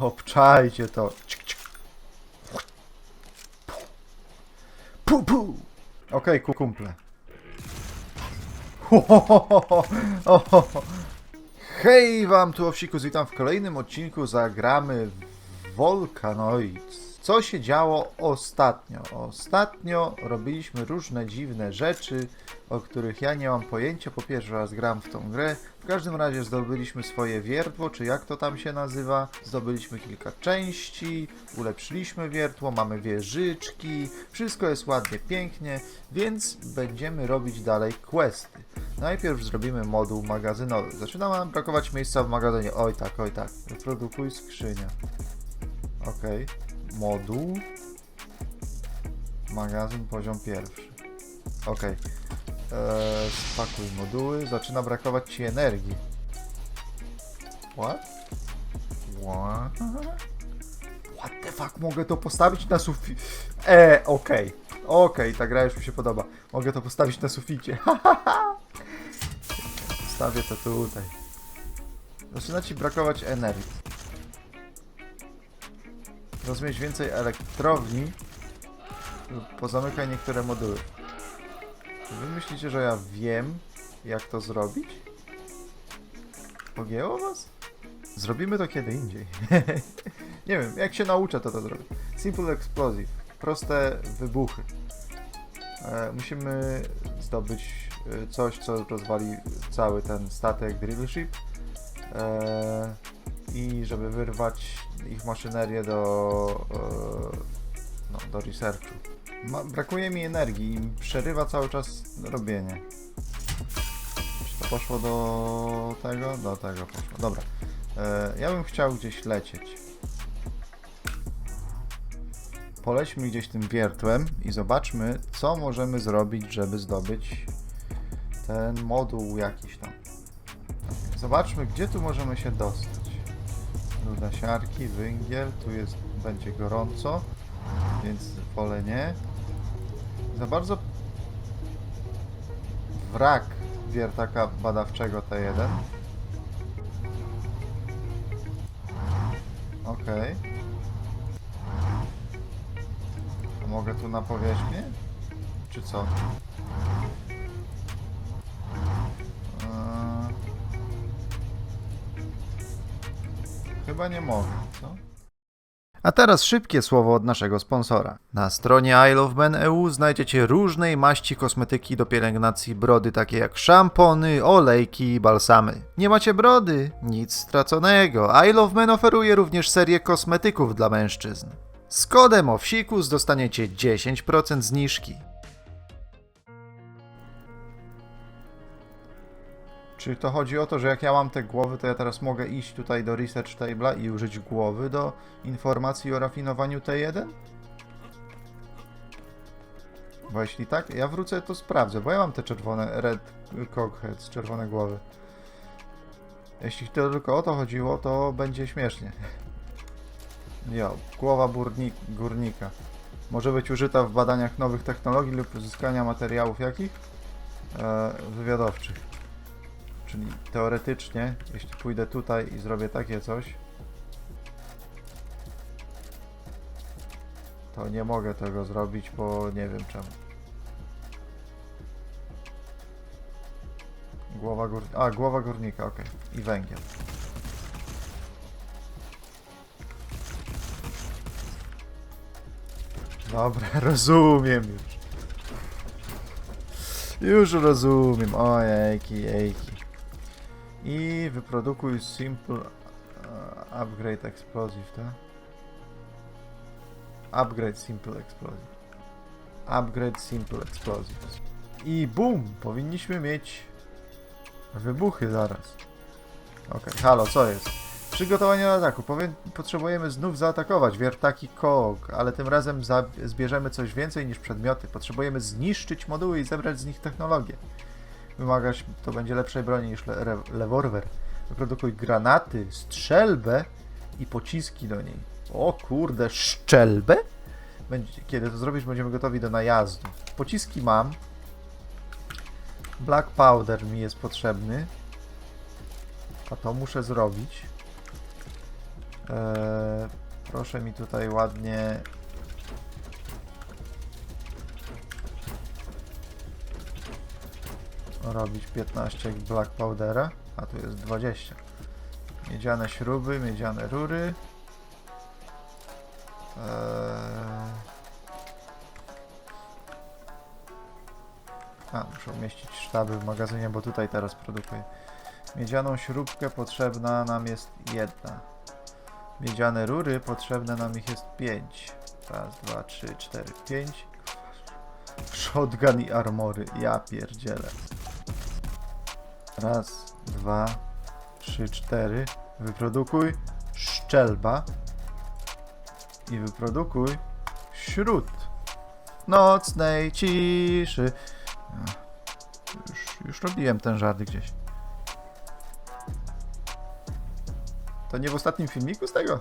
Obczajcie to. Cik, cik. Pu, pu. Okej, ku- kumple. Hej wam, tu Owsikus, witam w kolejnym odcinku Zagramy w Volcanoids. Co się działo ostatnio? Ostatnio robiliśmy różne dziwne rzeczy, o których ja nie mam pojęcia. Po pierwszy raz gram w tą grę. W każdym razie zdobyliśmy swoje wiertło, czy jak to tam się nazywa. Zdobyliśmy kilka części, ulepszyliśmy wiertło, mamy wieżyczki. Wszystko jest ładnie, pięknie, więc będziemy robić dalej questy. Najpierw zrobimy moduł magazynowy. Zaczyna nam brakować miejsca w magazynie. Oj tak, oj tak. Wyprodukuj skrzynia. Okej. Moduł. Magazyn poziom pierwszy. Okej. Eee, spakuj moduły. Zaczyna brakować ci energii. What? What? What the fuck? Mogę to postawić na sufit. E, okej. Okej, ta gra już mi się podoba. Mogę to postawić na suficie. Stawię to tutaj. Zaczyna ci brakować energii. Rozumieć więcej elektrowni lub pozamykaj niektóre moduły. Wy myślicie, że ja wiem, jak to zrobić? Pogięło was? Zrobimy to kiedy indziej. Nie wiem, jak się nauczę, to to zrobię. Simple Explosive. Proste wybuchy. E, musimy zdobyć e, coś, co rozwali cały ten statek Drill. E, I żeby wyrwać ich maszynerię do, e, no, do researchu. Ma, brakuje mi energii i przerywa cały czas robienie. Czy to poszło do tego? Do tego poszło. Dobra. E, ja bym chciał gdzieś lecieć. Polećmy gdzieś tym wiertłem i zobaczmy, co możemy zrobić, żeby zdobyć ten moduł jakiś tam. Zobaczmy, gdzie tu możemy się dostać. Ruda siarki, węgiel, tu jest, będzie gorąco, więc wolę nie. Za bardzo wrak wiertaka badawczego T1. Okej. A Mogę tu na powierzchnię? Czy co? Chyba nie mogę, co? A teraz szybkie słowo od naszego sponsora. Na stronie ilovemen.eu znajdziecie różnej maści kosmetyki do pielęgnacji brody, takie jak szampony, olejki i balsamy. Nie macie brody? Nic straconego. I Love Men oferuje również serię kosmetyków dla mężczyzn. Z kodem OWSIKUS dostaniecie 10% zniżki. Czy to chodzi o to, że jak ja mam te głowy, to ja teraz mogę iść tutaj do Research Table'a i użyć głowy do informacji o rafinowaniu T1? Bo jeśli tak, ja wrócę to sprawdzę, bo ja mam te czerwone Red Cockheads, czerwone głowy. Jeśli to tylko o to chodziło, to będzie śmiesznie. Jo, głowa burnik, górnika. Może być użyta w badaniach nowych technologii lub uzyskania materiałów jakich? E, wywiadowczych. Czyli teoretycznie, jeśli pójdę tutaj i zrobię takie coś, to nie mogę tego zrobić, bo nie wiem czemu. Głowa górnika. A, głowa górnika, ok. I węgiel. Dobra, rozumiem już. Już rozumiem. Ojejki, jejki. I wyprodukuj simple e, upgrade explosive, tak? Upgrade simple explosive. Upgrade simple explosives. I boom! Powinniśmy mieć wybuchy zaraz. Okej, halo, co jest? Przygotowanie do ataku. Potrzebujemy znów zaatakować wiertaki KOG, ale tym razem zbierzemy coś więcej niż przedmioty. Potrzebujemy zniszczyć moduły i zebrać z nich technologię. Wymagać to będzie lepszej broni niż le. Wyprodukuj granaty, strzelbę i pociski do niej. O kurde, szczelbę? Będzie, kiedy to zrobisz, będziemy gotowi do najazdu. Pociski mam. Black powder mi jest potrzebny. A to muszę zrobić. Eee, proszę mi tutaj ładnie. Robić 15 black powdera, a tu jest 20. Miedziane śruby, miedziane rury. Eee... A, muszę umieścić sztaby w magazynie, bo tutaj teraz produkuję. Miedzianą śrubkę potrzebna nam jest jedna. Miedziane rury potrzebne nam ich jest 5. Raz, dwa, trzy, cztery, pięć. Shotgun i armory. Ja pierdzielę. Raz, dwa, trzy, cztery. Wyprodukuj szczelba. I wyprodukuj śród nocnej ciszy. Już, już robiłem ten żart gdzieś. To nie w ostatnim filmiku z tego?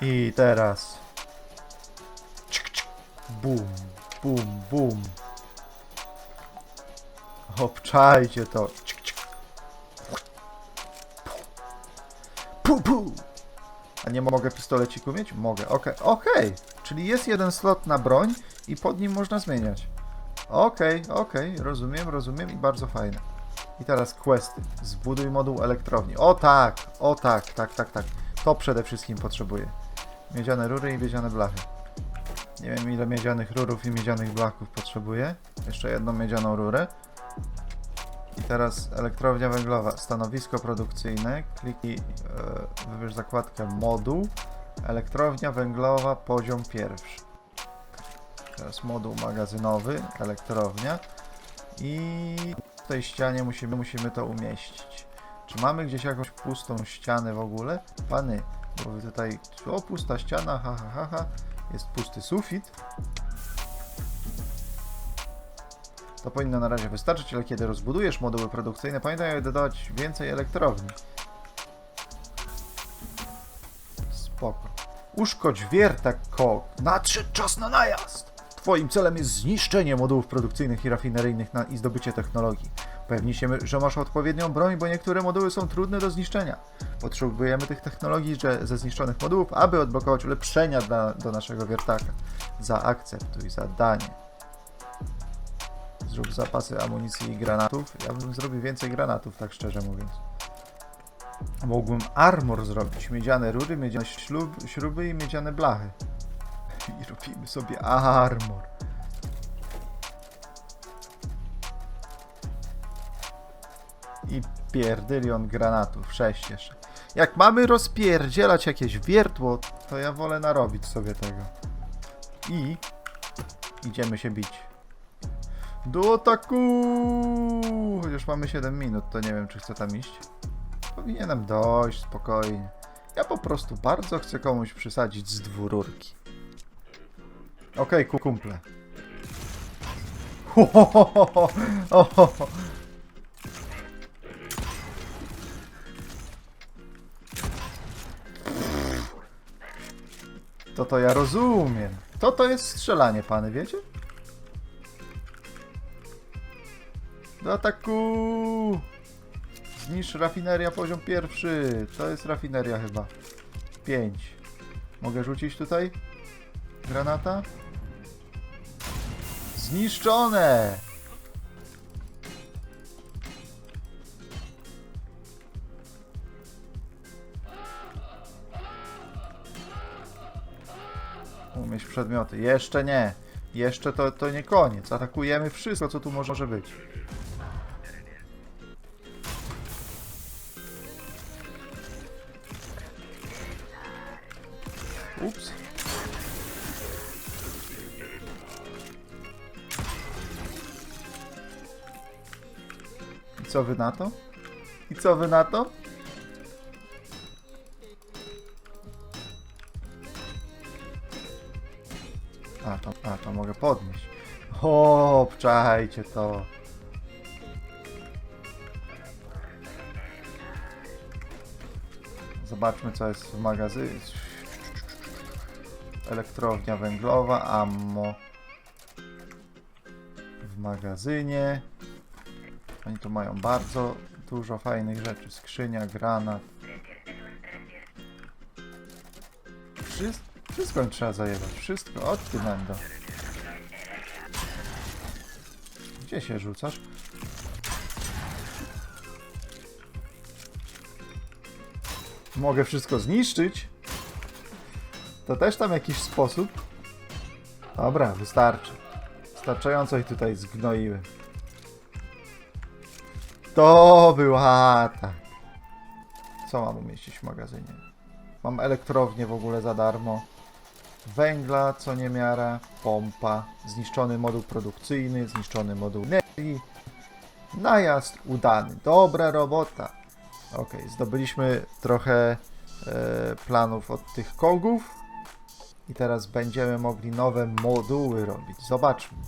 I teraz. Cik, cik. Bum, bum, bum. Obczajcie to. Cik, cik. Pu, pu. A nie mogę pistoleciku mieć? Mogę. Okej, okej. Czyli jest jeden slot na broń i pod nim można zmieniać. Okej, okej, rozumiem, rozumiem i bardzo fajne. I teraz questy. Zbuduj moduł elektrowni. O tak, o tak, tak, tak, tak. To przede wszystkim potrzebuję. Miedziane rury i miedziane blachy. Nie wiem ile miedzianych rurów i miedzianych blachów potrzebuję. Jeszcze jedną miedzianą rurę. I teraz elektrownia węglowa. Stanowisko produkcyjne. Kliknij, e, wybierz zakładkę moduł. Elektrownia węglowa, poziom pierwszy. Teraz moduł magazynowy, elektrownia. I w tej ścianie musimy, musimy to umieścić. Czy mamy gdzieś jakąś pustą ścianę w ogóle? Pany, tutaj... O, pusta ściana, ha, ha, ha, ha. Jest pusty sufit. To powinno na razie wystarczyć, ale kiedy rozbudujesz moduły produkcyjne, pamiętaj, dodawać więcej elektrowni. Spoko. Uszkodź wiertak kok. Nadszedł czas na najazd! Twoim celem jest zniszczenie modułów produkcyjnych i rafineryjnych na, i zdobycie technologii. Upewnij się, że masz odpowiednią broń, bo niektóre moduły są trudne do zniszczenia. Potrzebujemy tych technologii że, ze zniszczonych modułów, aby odblokować ulepszenia dla, do naszego wiertaka. Zaakceptuj zadanie. Zrób zapasy amunicji i granatów. Ja bym zrobił więcej granatów, tak szczerze mówiąc. Mógłbym armor zrobić. Miedziane rury, miedziane śruby i miedziane blachy. I robimy sobie armor. I pierdylion granatów. Sześć jeszcze. Jak mamy rozpierdzielać jakieś wiertło, to ja wolę narobić sobie tego. I idziemy się bić. Do ataku! Chociaż mamy 7 minut, to nie wiem, czy chcę tam iść. Powinienem dojść spokojnie. Ja po prostu bardzo chcę komuś przysadzić z dwururki. Okej, ku kumple. Ho, ho, ho, ho, ho, ho, To to ja rozumiem. To to jest strzelanie, pany, wiecie? Do ataku! Zniszcz rafineria poziom pierwszy. To jest rafineria chyba. 5. Mogę rzucić tutaj? Granata? Zniszczone! Umieść przedmioty. Jeszcze nie. Jeszcze to, to nie koniec. Atakujemy wszystko, co tu może być. Ups. I co wy na to? I co wy na to? O, obczajcie to. Zobaczmy, co jest w magazynie. Elektrownia węglowa, ammo. w magazynie. Oni tu mają bardzo dużo fajnych rzeczy. Skrzynia, granat. Wszystko, wszystko trzeba zajebać. Wszystko. Od ty Mendo. Gdzie się rzucasz? Mogę wszystko zniszczyć? To też tam jakiś sposób? Dobra, wystarczy. Wystarczająco ich tutaj zgnoiły. To była atak. Co mam umieścić w magazynie? Mam elektrownię w ogóle za darmo. Węgla, co niemiara, pompa, zniszczony moduł produkcyjny, zniszczony moduł energii. Najazd udany. Dobra robota. Ok, zdobyliśmy trochę e, planów od tych kogów. I teraz będziemy mogli nowe moduły robić. Zobaczmy.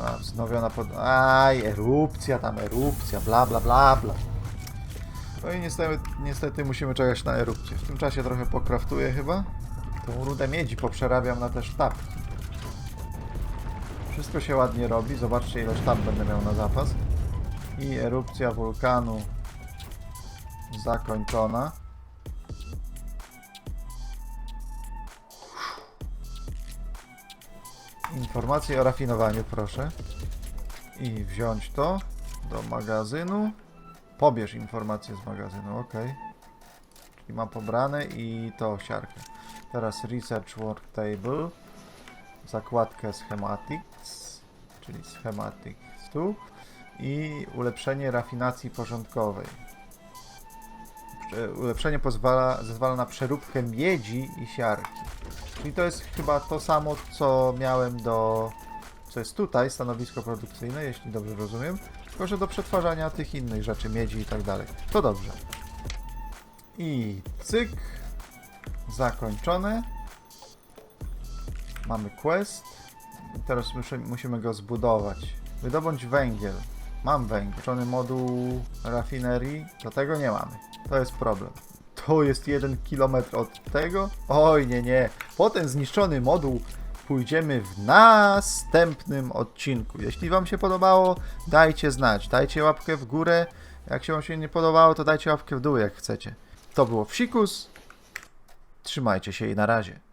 A, wznowiona pod... Aj, erupcja tam, erupcja, bla bla bla bla. No i niestety, niestety musimy czekać na erupcję. W tym czasie trochę pokraftuję chyba. Tą rudę miedzi poprzerabiam na te sztabki. Wszystko się ładnie robi. Zobaczcie ile sztab będę miał na zapas. I erupcja wulkanu zakończona. Informacje o rafinowaniu, proszę. I wziąć to do magazynu. Pobierz informacje z magazynu, ok. Czyli mam pobrane i to siarkę. Teraz Research Worktable. Zakładkę Schematics, czyli Schematics tu. I ulepszenie rafinacji porządkowej. Ulepszenie pozwala, zezwala na przeróbkę miedzi i siarki. Czyli to jest chyba to samo, co miałem do. co jest tutaj, stanowisko produkcyjne, jeśli dobrze rozumiem. Tylko, że do przetwarzania tych innych rzeczy, miedzi i tak dalej. To dobrze. I cyk. Zakończone. Mamy quest. Teraz musimy go zbudować. Wydobądź węgiel. Mam węgiel. Czony moduł rafinerii. Do tego nie mamy. To jest problem. To jest jeden kilometr od tego? Oj, nie, nie. Po ten zniszczony moduł pójdziemy w następnym odcinku. Jeśli Wam się podobało, dajcie znać. Dajcie łapkę w górę. Jak się Wam się nie podobało, to dajcie łapkę w dół, jak chcecie. To było Psikus. Trzymajcie się i na razie.